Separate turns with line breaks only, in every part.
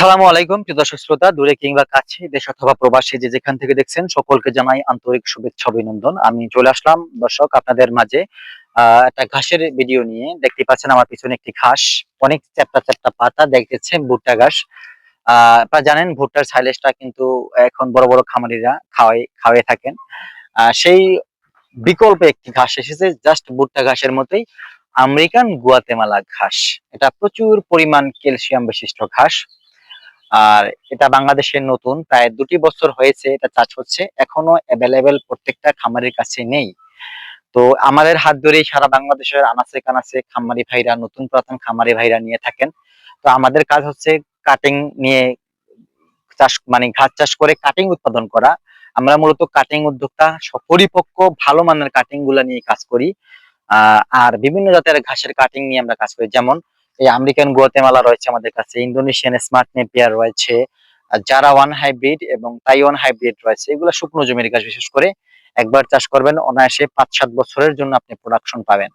আসসালামু আলাইকুম, প্রিয় দর্শক শ্রোতা, দূরে কিংবা কাছে, দেশ অথবা প্রবাসী যে যেখান থেকে দেখছেন, সকলকে জানাই আন্তরিক শুভেচ্ছা, অভিনন্দন। আমি চলে আসলাম, দর্শক, আপনাদের মাঝে একটা ঘাসের ভিডিও নিয়ে। দেখতে পাচ্ছেন আমার পিছনে একটি ঘাস, অনেক চ্যাপ্টা চ্যাপ্টা পাতা, দেখতেছেন ভুট্টা ঘাস। আহ জানেন, ভুট্টার সাইলেজটা কিন্তু এখন বড় বড় খামারিরা খাওয়াই খাওয়াই থাকেন। সেই বিকল্প একটি ঘাস এসেছে জাস্ট ভুট্টা ঘাসের মতোই আমেরিকান গুয়াতেমালা ঘাস। এটা প্রচুর পরিমাণ ক্যালসিয়াম বিশিষ্ট ঘাস। আর এটা বাংলাদেশের নতুন, প্রায় দুটি বছর হয়েছে এটা চাষ হচ্ছে, এখনও অ্যাভেলেবেল প্রত্যেকটা খামারের কাছে নেই। তো আমাদের হাত ধরেই সারা বাংলাদেশের আনাচে কানাচে খামারি ভাইরা, নতুন পুরাতন খামারি ভাইরা নিয়ে থাকেন। তো আমাদের কাজ হচ্ছে কাটিং নিয়ে চাষ মানে ঘাস চাষ করে কাটিং উৎপাদন করা। আমরা মূলত কাটিং উদ্যোক্তা পরিপক্ক ভালো মানের কাটিংগুলা নিয়ে কাজ করি। আর বিভিন্ন জাতের ঘাসের কাটিং নিয়ে আমরা কাজ করি। যেমন এই আমেরিকান গুয়াতেমালা রয়েছে আমাদের কাছে। ইন্দোনেশিয়ান স্মার্ট নেপিয়ার রয়েছে যারা ওয়ান হাইব্রিড এবং তাইওয়ান হাইব্রিড রয়েছে, এগুলো শুকনো জমির ঘাস বিশেষ করে একবার চাষ করবেন, অনায়াসে পাঁচ সাত বছরের জন্য আপনি প্রোডাকশন পাবেন।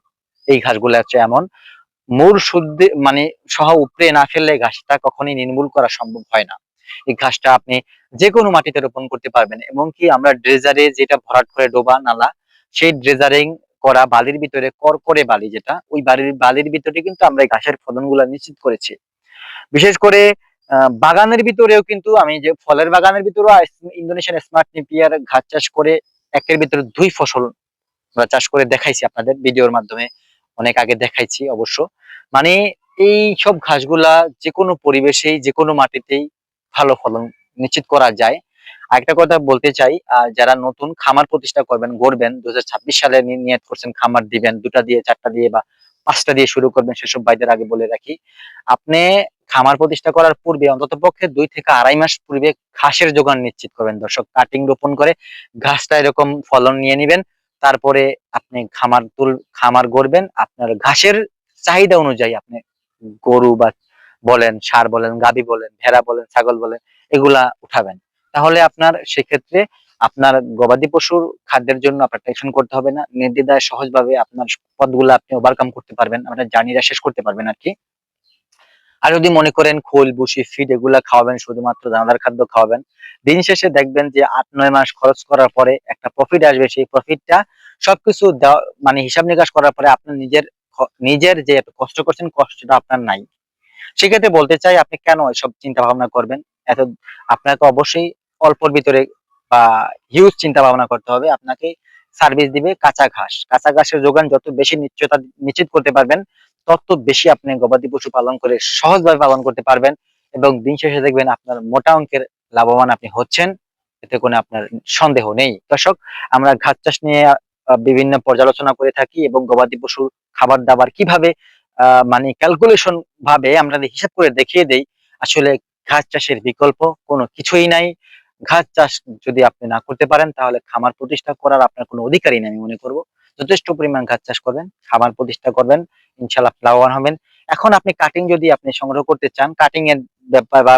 এই ঘাসগুলো হচ্ছে এমন। মূল শুদ্ধ মানে সহ উপরে না ফেললে ঘাসটা কখনই নির্মূল করা সম্ভব হয় না। এই ঘাসটা আপনি যে কোনো মাটিতে রোপণ করতে পারবেন এবং কি আমরা ড্রেজারে যেটা ভরাট করে ডোবা নালা, সেই ড্রেজারিং করা বালির ভিতরে করকরে বালি যেটা, ওই বালির বালির ভিতরে কিন্তু আমরা এই ঘাসের ফলনগুলো নিশ্চিত করেছি। বিশেষ করে বাগানের ভিতরেও কিন্তু আমি যে ফলের বাগানের ভিতরেও ইন্দোনেশিয়ান স্মার্ট নিপিয়ার ঘাস চাষ করে একের ভিতরে দুই ফসল আমরা চাষ করে দেখাইছি আপনাদের ভিডিওর মাধ্যমে। অনেক আগে দেখাইছি অবশ্য। মানে এই সব ঘাসগুলা যে কোনো পরিবেশেই যে কোনো মাটিতেই ভালো ফলন নিশ্চিত করা যায়। আরেকটা কথা বলতে চাই যারা নতুন খামার প্রতিষ্ঠা করবেন, গড়বেন দু হাজার ছাব্বিশ সালে নি- নিয়ত করছেন, খামার দিবেন, দুটা দিয়ে, চারটা দিয়ে বা পাঁচটা দিয়ে শুরু করবেন সেসব ভাইদের আগে বলে রাখি। আপনি খামার প্রতিষ্ঠা করার পূর্বে অন্তত পক্ষে দুই থেকে আড়াই মাস পূর্বে ঘাসের যোগান নিশ্চিত করবেন। দর্শক, কাটিং, রোপণ করে ঘাসটা এরকম ফলন নিয়ে নিবেন, তারপরে আপনি খামার তুল, খামার গড়বেন, আপনার ঘাসের চাহিদা অনুযায়ী আপনি গরু বা বলেন, সার বলেন, গাবি বলেন, ভেড়া বলেন, ছাগল বলেন, এগুলা উঠাবেন। তাহলে আপনার সেক্ষেত্রে আপনার গবাদি পশুর খাদ্যের জন্য আপনার টেনশন করতে হবে না। নির্দ্বিধায় সহজভাবে আপনার পথগুলো আপনি ওভারকাম করতে পারবেন, আপনার জার্নিটা শেষ করতে পারবেন আর কি আর যদি মনে করেন খোল বুসি ফিড এগুলা খাওয়াবেন, শুধুমাত্র দানাদার খাদ্য খাওয়াবেন, দিন শেষে দেখবেন যে আট, নয় মাস খরচ করার পরে একটা প্রফিট আসবে। সেই প্রফিটটা সবকিছু মানে হিসাব নিকাশ করার পরে আপনার নিজের নিজের যে এত কষ্ট করছেন, কষ্টটা আপনার নাই। সেক্ষেত্রে বলতে চাই, আপনি কেন এসব চিন্তা ভাবনা করবেন? এত, আপনাকে অবশ্যই অল্পর ভিতরে বা হিউজ চিন্তা ভাবনা করতে হবে। আপনাকে সার্ভিস দিবে কাঁচা ঘাস। কাঁচা ঘাসের যোগান যত বেশি নিশ্চয়তা নিশ্চিত করতে পারবেন, তত বেশি আপনি গবাদি পশু পালন করে সহজভাবে পালন করতে পারবেন এবং দিন শেষে দেখবেন আপনার মোটা অঙ্কের লাভবান আপনি হচ্ছেন। এতে কোনো আপনার সন্দেহ নেই। দর্শক, আমরা ঘাস চাষ নিয়ে বিভিন্ন পর্যালোচনা করে থাকি এবং গবাদি পশুর খাবার দাবার কীভাবে মানে ক্যালকুলেশন ভাবে আমরা হিসাব করে দেখিয়ে দেই, আসলে ঘাস চাষের বিকল্প কোনো কিছুই নাই। ঘাস চাষ যদি আপনি না করতে পারেন, তাহলে খামার প্রতিষ্ঠা করার আপনার কোনো অধিকারই নেই, আমি মনে করব। যথেষ্ট পরিমাণ ঘাস চাষ করবেন, খামার প্রতিষ্ঠা করবেন ইনশাল্লাহ লাভবান হবেন। এখন আপনি কাটিং যদি আপনি সংগ্রহ করতে চান কাটিং এর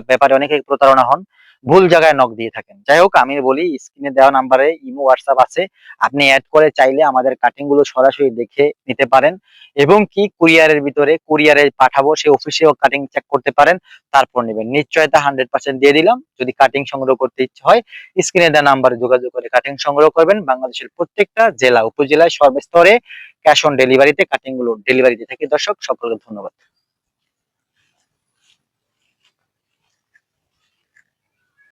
ব্যাপার অনেকে প্রতারণা হন ভুল জায়গায় নক দিয়ে থাকেন। যাই হোক, আমি বলি স্ক্রিনে দেওয়া নাম্বারে ইমো হোয়াটসঅ্যাপ আছে। আপনি অ্যাড করে চাইলে আমাদের কাটিংগুলো সরাসরি দেখে নিতে পারেন এবং কি কুরিয়ারের ভিতরে কুরিয়ারে পাঠাবো সেই অফিসেও কাটিং চেক করতে পারেন, তারপর নেবেন। নিশ্চয়তা হান্ড্রেড পার্সেন্ট দিয়ে দিলাম। যদি কাটিং সংগ্রহ করতে ইচ্ছে হয় স্ক্রিনে দেওয়া নাম্বারে যোগাযোগ করে কাটিং সংগ্রহ করবেন। বাংলাদেশের প্রত্যেকটা জেলা, উপজেলায়, সর্বস্তরে ক্যাশ অন ডেলিভারিতে কাটিংগুলো ডেলিভারি দিয়ে থাকি। দর্শক, সকলকে ধন্যবাদ।